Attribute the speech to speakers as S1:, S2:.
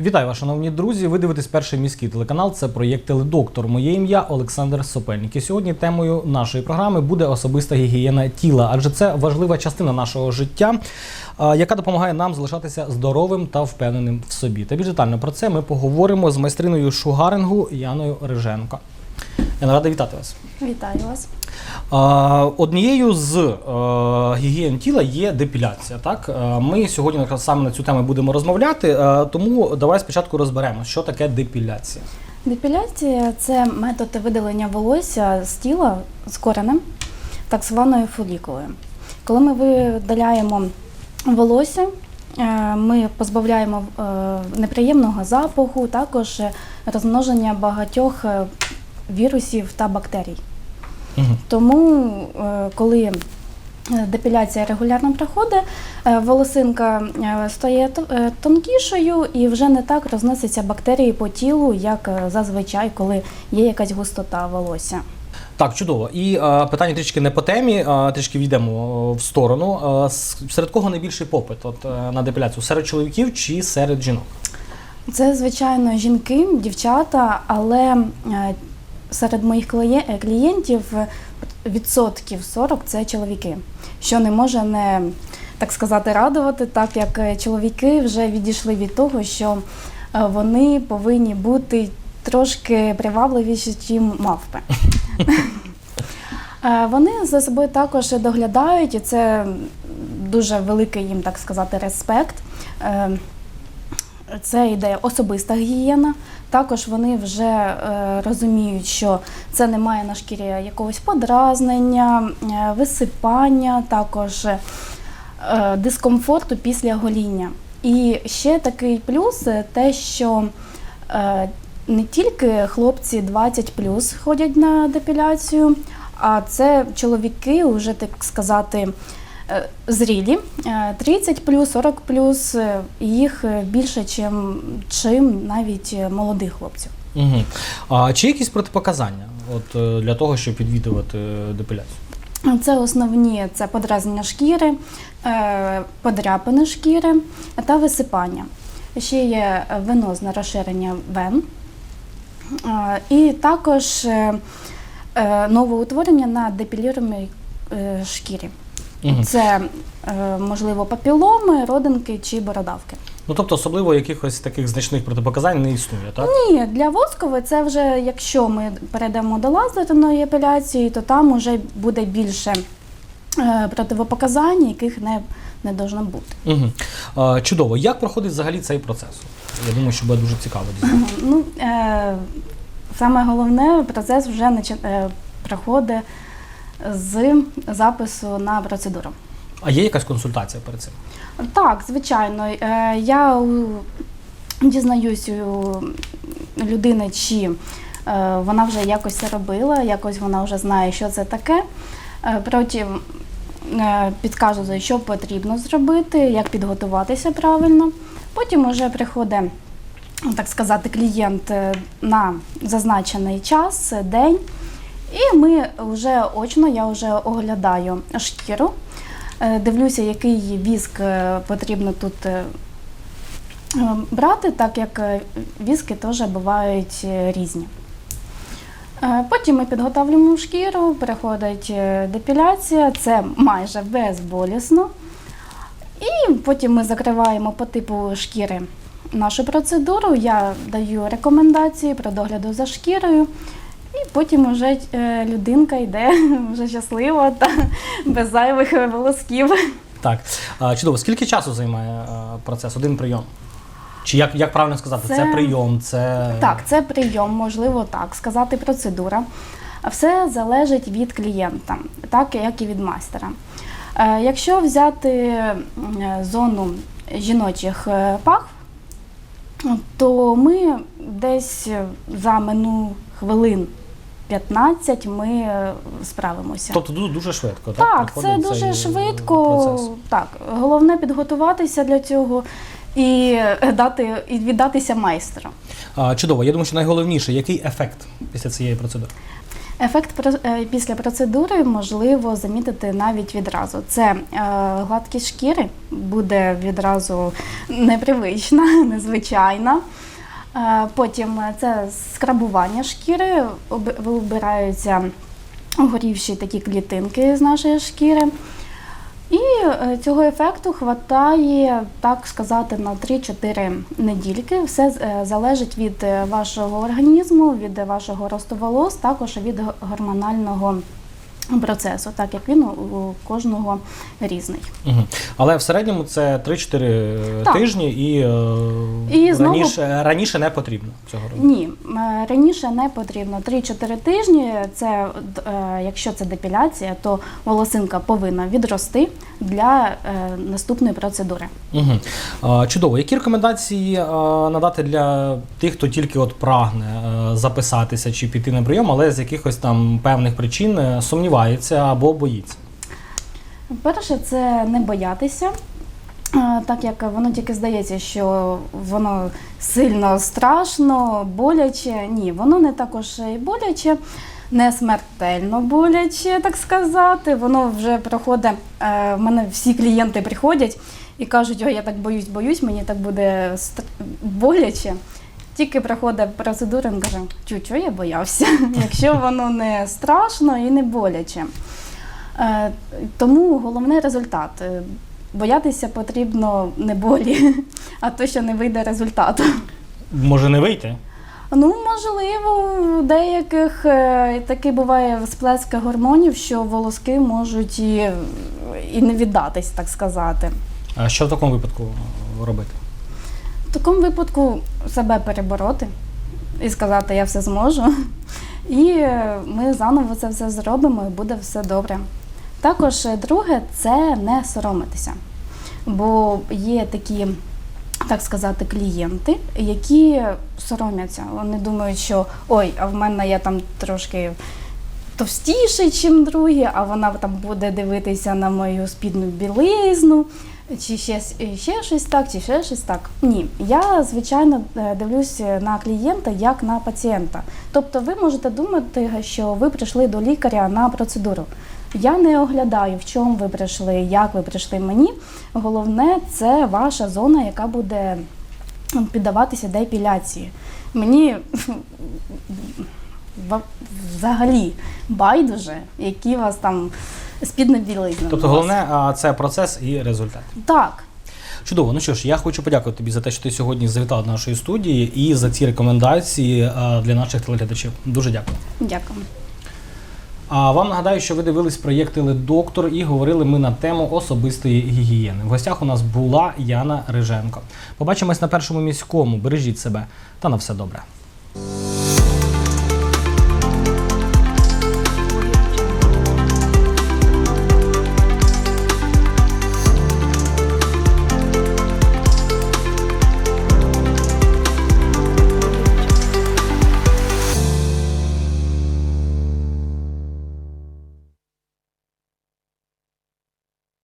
S1: Вітаю вас, шановні друзі. Ви дивитесь перший міський телеканал. Це проєкт Теледоктор. Моє ім'я Олександр Сопельник. І сьогодні темою нашої програми буде особиста гігієна тіла, адже це важлива частина нашого життя, яка допомагає нам залишатися здоровим та впевненим в собі. Та більш детально про це ми поговоримо з майстриною шугарингу Яною Риженко. Я рада вітати вас.
S2: Вітаю вас.
S1: Однією з е, гігієн тіла є депіляція. Так Е, ми сьогодні саме на цю тему будемо розмовляти. е, Тому давай спочатку розберемо, що таке депіляція.
S2: Депіляція це метод видалення волосся з тіла з коренем, так званою фолікулою. Коли ми видаляємо волосся, ми позбавляємо неприємного запаху, також розмноження багатьох вірусів та бактерій.
S1: Угу.
S2: Тому, е, коли е, депіляція регулярно проходить, е, волосинка е, стає е, тонкішою і вже не так розносяться бактерії по тілу, як е, зазвичай, коли є якась густота волосся.
S1: Так, чудово. І е, питання трішки не по темі, а трішки війдемо в сторону. Е, серед кого найбільший попит от, е, на депіляцію? Серед чоловіків чи серед жінок?
S2: Це, звичайно, жінки, дівчата, але е, серед моїх е, клієнтів е, відсотків 40 це чоловіки, що не може не так сказати радувати, так як е, чоловіки вже відійшли від того, що вони повинні бути трошки привабливіші, ніж мавпи. Вони за собою також доглядають, і це дуже великий їм, так сказати, респект. Це йде особиста гігієна. Також вони вже е, розуміють, що це не має на шкірі якогось подразнення, е, висипання, також е, дискомфорту після гоління. І ще такий плюс е, те, що е, не тільки хлопці 20 плюс ходять на депіляцію, а це чоловіки, вже так сказати, зрілі, е, 30 40 е, їх е, більше, чим, чим навіть е, молодих хлопців.
S1: Угу. А чи якісь протипоказання от, е, для того, щоб відвідувати е, депіляцію?
S2: Це основні це подразнення шкіри, е, подряпини шкіри та висипання. Ще є венозне розширення вен. Е, І також е, е, новоутворення на депіліруємій е, шкірі.
S1: Угу.
S2: Це е, можливо папіломи, родинки чи бородавки.
S1: Ну тобто, особливо якихось таких значних протипоказань не існує, так?
S2: Ні, для воскової це вже якщо ми перейдемо до лазерної епіляції, то там вже буде більше е, противопоказань, яких не, не должно бути.
S1: Угу. А, чудово. Як проходить взагалі цей процес? Я думаю, що буде дуже цікаво. дізнатися.
S2: Ну, е, саме головне, процес вже начи- е, проходить з запису на процедуру.
S1: А є якась консультація перед цим?
S2: Так, звичайно. Е, Я дізнаюсь у людини, чи е, вона вже якось це робила, якось вона вже знає, що це таке. Е, Потім е, підкажу, що потрібно зробити, як підготуватися правильно. Потім вже приходить, так сказати, клієнт е, на зазначений час, е, день. І ми вже очно, я вже оглядаю шкіру, е, дивлюся, який віск е, потрібно тут е, е, брати, так як віски теж бувають різні. Потім ми підготовлюємо шкіру, переходить е, депіляція, це майже безболісно. І потім ми закриваємо по типу шкіри нашу процедуру. Я даю рекомендації про догляду за шкірою. І потім вже е, людинка йде вже щаслива та без зайвих волосків.
S1: Так. Чудово. Скільки часу займає е, процес? Один прийом? Чи як, як правильно сказати? Це,
S2: Це-
S1: прийом, це.
S2: Так, це прийом, можливо так сказати, процедура. Все залежить від клієнта, так як і від майстера. Е, Якщо взяти зону жіночих пах, то ми десь за мину хвилин 15 ми е, справимося.
S1: Тобто дуже, швидко. Так,
S2: Так, це дуже
S1: е,
S2: швидко.
S1: процес.
S2: Так, головне підготуватися для цього і дати і віддатися майстру.
S1: А, чудово. Я думаю, що найголовніше, який ефект після цієї процедури?
S2: Ефект е, після процедури можливо замітити навіть відразу. Це е, гладкість шкіри буде відразу непривична, незвичайна. Е, Потім це скрабування шкіри, вибираються горівші такі клітинки з нашої шкіри. І е, цього ефекту хватає, так сказати, на 3-4 недільки. Все е, залежить від е, вашого організму, від вашого росту волос, також від гормонального процесу, так як він у- кожного різний.
S1: Угу. Але в середньому це 3-4
S2: Так.
S1: тижні і, е,
S2: І знову-
S1: раніше, раніше не потрібно цього робити.
S2: Ні, е, раніше не потрібно 3-4 тижні. Це е, якщо це депіляція, то волосинка повинна відрости для е, наступної процедури.
S1: Угу. Чудово. Які рекомендації е, надати для тих, хто тільки от прагне е, записатися чи піти на прийом, але з якихось там певних причин е, сумнівається або боїться?
S2: Перше, це не боятися. Так як воно тільки здається, що воно сильно страшно, боляче. Ні, воно не також і боляче, не смертельно боляче, так сказати. Воно вже проходить. е, В мене всі клієнти приходять і кажуть, ой, я так боюсь, боюсь, мені так буде боляче. Тільки проходить процедура, він каже, чу, я боявся, якщо воно не страшно і не боляче. Е, Тому головний результат. Е, Боятися потрібно не болі, а то, що не вийде результату.
S1: Може не вийти?
S2: Ну, можливо, у деяких е, таки буває сплеск гормонів, що волоски можуть і, і не віддатись, так сказати.
S1: А що в такому випадку робити?
S2: В такому випадку себе перебороти і сказати, я все зможу. І е, ми заново це все зробимо і буде все добре. Також е, друге це не соромитися. Бо є такі, так сказати, клієнти, які соромляться. Вони думають, що ой, а в мене я там трошки товстіший, ніж другі, а вона там буде дивитися на мою спідну білизну, чи ще, ще щось так, чи ще щось так. Ні, я звичайно е, дивлюсь на клієнта як на пацієнта. Тобто ви можете думати, що ви прийшли до лікаря на процедуру. Я не оглядаю, в чому ви прийшли, як ви прийшли мені. Головне, це ваша зона, яка буде піддаватися депіляції. Мені взагалі байдуже, які у вас там спідна білизна.
S1: Тобто головне а, це процес і результат.
S2: Так.
S1: Чудово. Ну що ж, я хочу подякувати тобі за те, що ти сьогодні завітав до нашої студії і за ці рекомендації для наших телеглядачів. Дуже дякую.
S2: Дякую.
S1: А вам нагадаю, що ви дивились проєкт «Теледоктор» і говорили ми на тему особистої гігієни. В гостях у нас була Яна Риженко. Побачимось на першому міському. Бережіть себе та на все добре.